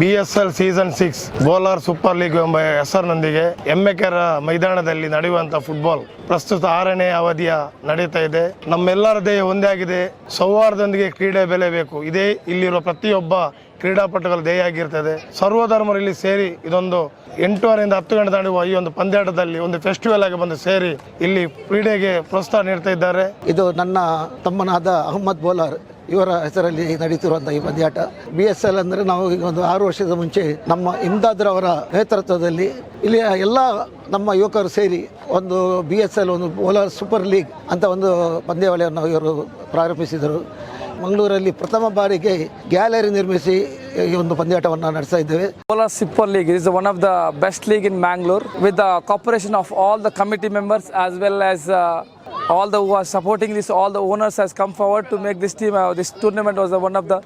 B season six Bolar super league ಎಂಬ ಹೆಸರಿನೊಂದಿಗೆ ಎಮ್ಮೆಕೆರ ಮೈದಾನದಲ್ಲಿ ನಡೆಯುವಂತ ಫುಟ್ಬಾಲ್ ಪ್ರಸ್ತುತ ಆರನೇ ಅವಧಿಯ ನಡೀತಾ ಇದೆ. ನಮ್ಮೆಲ್ಲರ ದೇಹ ಒಂದೇ ಆಗಿದೆ. ಸೌಹಾರ್ದೊಂದಿಗೆ ಕ್ರೀಡೆ ಬೆಲೆ ಬೇಕು ಇದೇ ಇಲ್ಲಿರುವ ಪ್ರತಿಯೊಬ್ಬ ಕ್ರೀಡಾಪಟುಗಳ ಧ್ಯೇಯ ಆಗಿರ್ತದೆ. ಸರ್ವಧರ್ಮರು ಇಲ್ಲಿ ಸೇರಿ ಇದೊಂದು ಎಂಟೂವರೆಯಿಂದ ಹತ್ತು ಗಂಟೆ ನಡೆಯುವ ಈ ಒಂದು ಪಂದ್ಯಾಟದಲ್ಲಿ ಒಂದು ಫೆಸ್ಟಿವಲ್ ಆಗಿ ಬಂದು ಸೇರಿ ಇಲ್ಲಿ ಕ್ರೀಡೆಗೆ ಪ್ರೋತ್ಸಾಹ ನೀಡ್ತಾ ಇದ್ದಾರೆ. ಇದು ನನ್ನ ತಮ್ಮನಾದ ಅಹಮ್ಮದ್ ಬೋಲಾರ್ ಇವರ ಹೆಸರಲ್ಲಿ ನಡೀತಿರುವಂಥ ಈ ಪಂದ್ಯಾಟ. ಬಿ ಎಸ್ ಎಲ್ ಅಂದರೆ ನಾವು ಈಗ ಒಂದು ಆರು ವರ್ಷದ ಮುಂಚೆ ನಮ್ಮ ಇಮ್ದಾದ್ರವರ ನೇತೃತ್ವದಲ್ಲಿ ಇಲ್ಲಿಯ ಎಲ್ಲ ನಮ್ಮ ಯುವಕರು ಸೇರಿ ಒಂದು ಬಿ ಎಸ್ ಎಲ್ ಒಂದು ಬೋಲರ್ ಸೂಪರ್ ಲೀಗ್ ಅಂತ ಒಂದು ಪಂದ್ಯಾವಳಿಯನ್ನು ಇವರು ಪ್ರಾರಂಭಿಸಿದರು. ಮಂಗಳೂರಲ್ಲಿ ಪ್ರಥಮ ಬಾರಿಗೆ ಗ್ಯಾಲರಿ ನಿರ್ಮಿಸಿ ಈ ಒಂದು ಪಂದ್ಯಾಟವನ್ನು ನಡೆಸ್ತಾ ಇದ್ದೇವೆ. Kolar super league is one of the best league in Mangalore with the corporation of all the committee members as well uh, all the who are supporting this all the owners has come forward to make this team uh, this tournament was one of the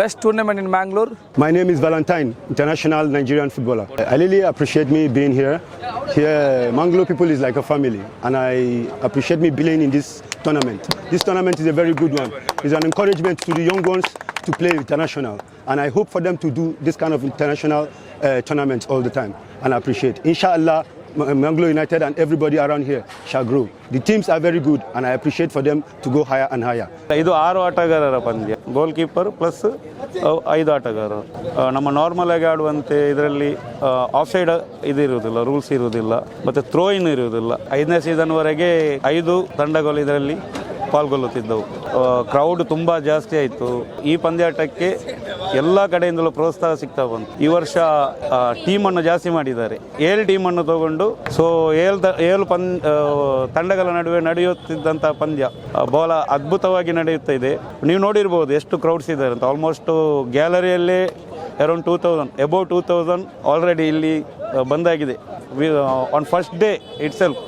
best tournament in Mangalore My name is Valentine, international Nigerian footballer. I really appreciate me being here. Here, Mangalore people is like a family, and I appreciate me being in this tournament. This tournament is a very good one. It's an encouragement to the young ones to play international, and I hope for them to do this kind of international uh, tournaments all the time, and I appreciate. Inshallah, Ma- Mangalore United and everybody around here shall grow. The teams are very good, and I appreciate for them to go higher and higher. ಇದು ಆರು ಆಟಗಾರರ ಪಂದ್ಯ. ಗೋಲ್ keeper plus ಐದು ಆಟಗಾರರು. ನಮ್ಮ normal ಆಗಿ ಆಡುವಂತೆ ಇದರಲ್ಲಿ of side ಇರುವುದಿಲ್ಲ ರೂಲ್ಸ್ ಇರುವುದಿಲ್ಲ ಮತ್ತು ಥ್ರೋ ಇನ್ ಇರುವುದಿಲ್ಲ. ಐದನೇ ಸೀಸನ್ವರೆಗೆ ಐದು ತಂಡಗಳು ಇದರಲ್ಲಿ ಪಾಲ್ಗೊಳ್ಳುತ್ತಿದ್ದವು. ಕ್ರೌಡ್ ತುಂಬ ಜಾಸ್ತಿ ಆಯಿತು. ಈ ಪಂದ್ಯಾಟಕ್ಕೆ ಎಲ್ಲ ಕಡೆಯಿಂದಲೂ ಪ್ರೋತ್ಸಾಹ ಸಿಗ್ತಾ ಬಂತು. ಈ ವರ್ಷ ಟೀಮನ್ನು ಜಾಸ್ತಿ ಮಾಡಿದ್ದಾರೆ. ಏಳು ಟೀಮನ್ನು ತಗೊಂಡು ಸೊ ಏಳು ಏಳು ಪಂದ್ ತಂಡಗಳ ನಡುವೆ ನಡೆಯುತ್ತಿದ್ದಂಥ ಪಂದ್ಯ ಬಹಳ ಅದ್ಭುತವಾಗಿ ನಡೆಯುತ್ತಾ ಇದೆ. ನೀವು ನೋಡಿರ್ಬೋದು ಎಷ್ಟು ಕ್ರೌಡ್ಸ್ ಇದ್ದಾರೆ ಅಂತ. Almost ಗ್ಯಾಲರಿಯಲ್ಲೇ around two thousand above two thousand already ಇಲ್ಲಿ ಬಂದಾಗಿದೆ. On first day it's self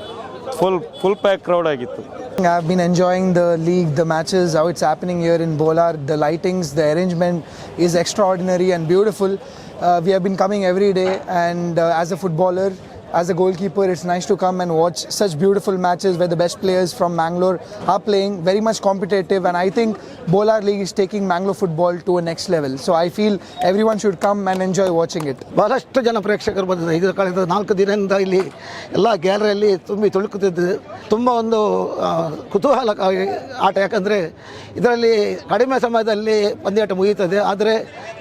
full full pack crowd ಆಗಿತ್ತು. I've been enjoying the league, the matches, how it's happening here in Bolar. The lightings, the arrangement is extraordinary and beautiful. Uh, we have been coming every day, and uh, as a footballer, as a goalkeeper, it's nice to come and watch such beautiful matches where the best players from Mangalore are playing. Very much competitive, and I think Bolar League is taking Mangalore football to a next level. So I feel everyone should come and enjoy watching it. ಬಹಳಷ್ಟು ಜನ ಪ್ರೇಕ್ಷಕರು ಬಂದಿದ್ದಾರೆ ಇದರ ಕಳೆದ ನಾಲ್ಕು ದಿನದಿಂದ ಇಲ್ಲಿ ಎಲ್ಲ ಗ್ಯಾಲರಿಯಲ್ಲಿ ತುಂಬಿ ತುಳುಕುತ್ತಿದ್ದು ತುಂಬ ಒಂದು ಕುತೂಹಲಕಾರಿ ಆಟ ಯಾಕಂದರೆ ಇದರಲ್ಲಿ ಕಡಿಮೆ ಸಮಯದಲ್ಲಿ ಪಂದ್ಯಾಟ ಮುಗಿಯುತ್ತದೆ ಆದರೆ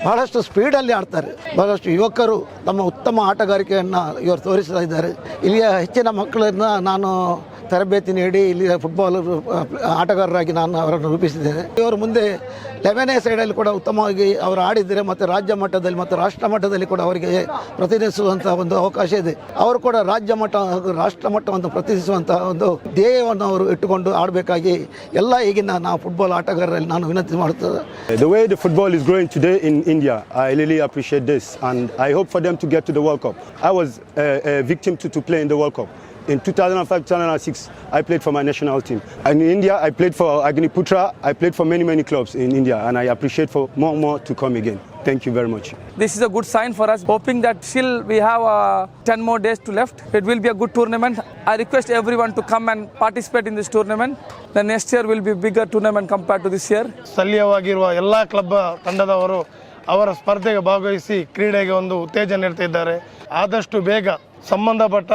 ಬಹಳಷ್ಟು ಸ್ಪೀಡಲ್ಲಿ ಆಡ್ತಾರೆ ಬಹಳಷ್ಟು ಯುವಕರು ತಮ್ಮ ಉತ್ತಮ ಆಟಗಾರಿಕೆಯನ್ನು ಇವರು ತೋರಿಸ್ತಾ ಇದ್ದಾರೆ. ಇಲ್ಲಿಯ ಹೆಚ್ಚಿನ ಮಕ್ಕಳನ್ನು ನಾನು ತರಬೇತಿ ನೀಡಿ ಇಲ್ಲಿ ಫುಟ್ಬಾಲ್ ಆಟಗಾರರಾಗಿ ನಾನು ಅವರನ್ನು ರೂಪಿಸಿದ್ದೇನೆ ಇವರು ಮುಂದೆ ಲೆವೆನೇ ಸೈಡಲ್ಲಿ ಕೂಡ ಉತ್ತಮವಾಗಿ ಅವರು ಆಡಿದರೆ ಮತ್ತು ರಾಜ್ಯ ಮಟ್ಟದಲ್ಲಿ ಮತ್ತು ರಾಷ್ಟ್ರ ಮಟ್ಟದಲ್ಲಿ ಕೂಡ ಅವರಿಗೆ ಪ್ರತಿನಿಧಿಸುವಂತಹ ಒಂದು ಅವಕಾಶ ಇದೆ ಅವರು ಕೂಡ ರಾಜ್ಯ ಮಟ್ಟ ರಾಷ್ಟ್ರ ಮಟ್ಟವನ್ನು ಪ್ರತಿನಿಧಿಸುವಂತಹ ಒಂದು ಧ್ಯೇಯವನ್ನು ಅವರು ಇಟ್ಟುಕೊಂಡು ಆಡಬೇಕಾಗಿ ಎಲ್ಲ ಈಗಿನ ನಾವು ಫುಟ್ಬಾಲ್ ಆಟಗಾರರಲ್ಲಿ ನಾನು ವಿನಂತಿ ಮಾಡುತ್ತದೆ the way the football is growing today in India, I really appreciate this, and I hope for them to get to the World Cup. I was a, a victim to, to play Cup. In 2005-2006, I played for my national team. And in India, I played for Agniputra. I played for many, many clubs in India, and I appreciate for more and more to come again. Thank you very much. this is a good sign for us hoping that still we have uh, 10 more days to left it will be a good tournament i request everyone to come and participate in this tournament the next year will be bigger tournament compared to this year ಸ್ಥಳೀಯವಾಗಿರುವ ಎಲ್ಲ club ತಂಡದವರು ಅವರ ಸ್ಪರ್ಧೆಗೆ ಭಾಗವಹಿಸಿ ಕ್ರೀಡೆಗೆ ಒಂದು ಉತ್ತೇಜನ ನೀಡ್ತಾ ಇದ್ದಾರೆ ಆದಷ್ಟು ಬೇಗ ಸಂಬಂಧಪಟ್ಟ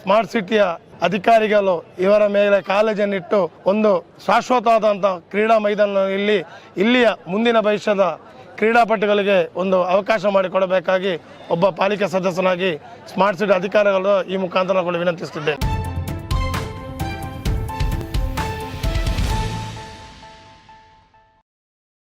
ಸ್ಮಾರ್ಟ್ ಸಿಟಿಯ ಅಧಿಕಾರಿಗಳು ಇವರ ಮೇಲೆ ಕಾಲೇಜನ್ನಿಟ್ಟು ಒಂದು ಶಾಶ್ವತವಾದಂಥ ಕ್ರೀಡಾ ಮೈದಾನ ಇಲ್ಲಿ ಇಲ್ಲಿಯ ಮುಂದಿನ ಭವಿಷ್ಯದ ಕ್ರೀಡಾಪಟುಗಳಿಗೆ ಒಂದು ಅವಕಾಶ ಮಾಡಿಕೊಡಬೇಕಾಗಿ ಒಬ್ಬ ಪಾಲಿಕೆ ಸದಸ್ಯನಾಗಿ ಸ್ಮಾರ್ಟ್ ಸಿಟಿ ಅಧಿಕಾರಿಗಳು ಈ ಮುಖಾಂತರ ವಿನಂತಿಸುತ್ತಿದ್ದೇನೆ